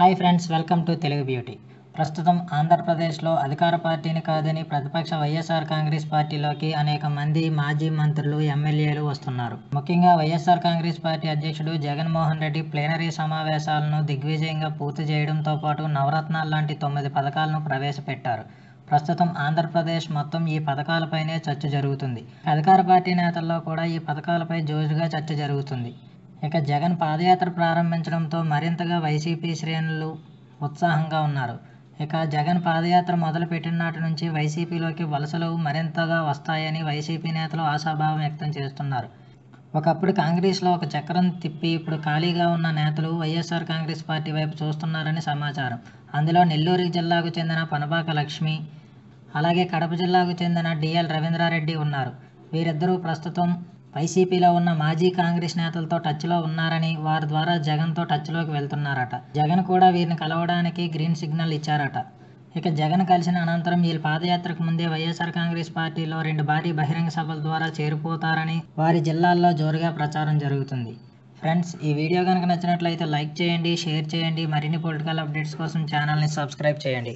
Hi friends welcome to Telugu beauty. ప్రస్తుతం ఆంధ్రప్రదేశ్లో అధికార పార్టీని కాదని ప్రతిపక్ష వైఎస్ఆర్ కాంగ్రెస్ పార్టీలోకి అనేక మంది మాజీ మంత్రులు ఎమ్మెల్యేలు వస్తున్నారు. ముఖ్యంగా వైఎస్ఆర్ కాంగ్రెస్ పార్టీ అధ్యక్షుడు జగన్మోహన్ రెడ్డి ప్లేనరీ సమావేశాలను దిగ్విజయంగా పూర్తి చేయడంతో పాటు నవరత్నాలు లాంటి తొమ్మిది పథకాలను ప్రవేశపెట్టారు. ప్రస్తుతం ఆంధ్రప్రదేశ్ మొత్తం ఈ పథకాలపైనే చర్చ జరుగుతుంది. అధికార పార్టీ నేతల్లో కూడా ఈ పథకాలపై జోరుగా చర్చ జరుగుతుంది. ఇక జగన్ పాదయాత్ర ప్రారంభించడంతో మరింతగా వైసీపీ శ్రేణులు ఉత్సాహంగా ఉన్నారు. ఇక జగన్ పాదయాత్ర మొదలుపెట్టిన నాటి నుంచి వైసీపీలోకి వలసలు మరింతగా వస్తాయని వైసీపీ నేతలు ఆశాభావం వ్యక్తం చేస్తున్నారు. ఒకప్పుడు కాంగ్రెస్లో ఒక చక్రం తిప్పి ఇప్పుడు ఖాళీగా ఉన్న నేతలు వైఎస్ఆర్ కాంగ్రెస్ పార్టీ వైపు చూస్తున్నారని సమాచారం. అందులో నెల్లూరు జిల్లాకు చెందిన పనబాక లక్ష్మి అలాగే కడప జిల్లాకు చెందిన డిఎల్ రవీంద్రారెడ్డి ఉన్నారు. వీరిద్దరూ ప్రస్తుతం వైసీపీలో ఉన్న మాజీ కాంగ్రెస్ నేతలతో టచ్లో ఉన్నారని వారి ద్వారా జగన్తో టచ్లోకి వెళ్తున్నారట. జగన్ కూడా వీరిని కలవడానికి గ్రీన్ సిగ్నల్ ఇచ్చారట. ఇక జగన్ కలిసిన అనంతరం వీళ్ళ పాదయాత్రకు ముందే వైఎస్ఆర్ కాంగ్రెస్ పార్టీలో రెండు భారీ బహిరంగ సభల ద్వారా చేరిపోతారని వారి జిల్లాల్లో జోరుగా ప్రచారం జరుగుతుంది. ఫ్రెండ్స్ ఈ వీడియో కనుక నచ్చినట్లయితే లైక్ చేయండి షేర్ చేయండి మరిన్ని పొలిటికల్ అప్డేట్స్ కోసం ఛానల్ని సబ్స్క్రైబ్ చేయండి.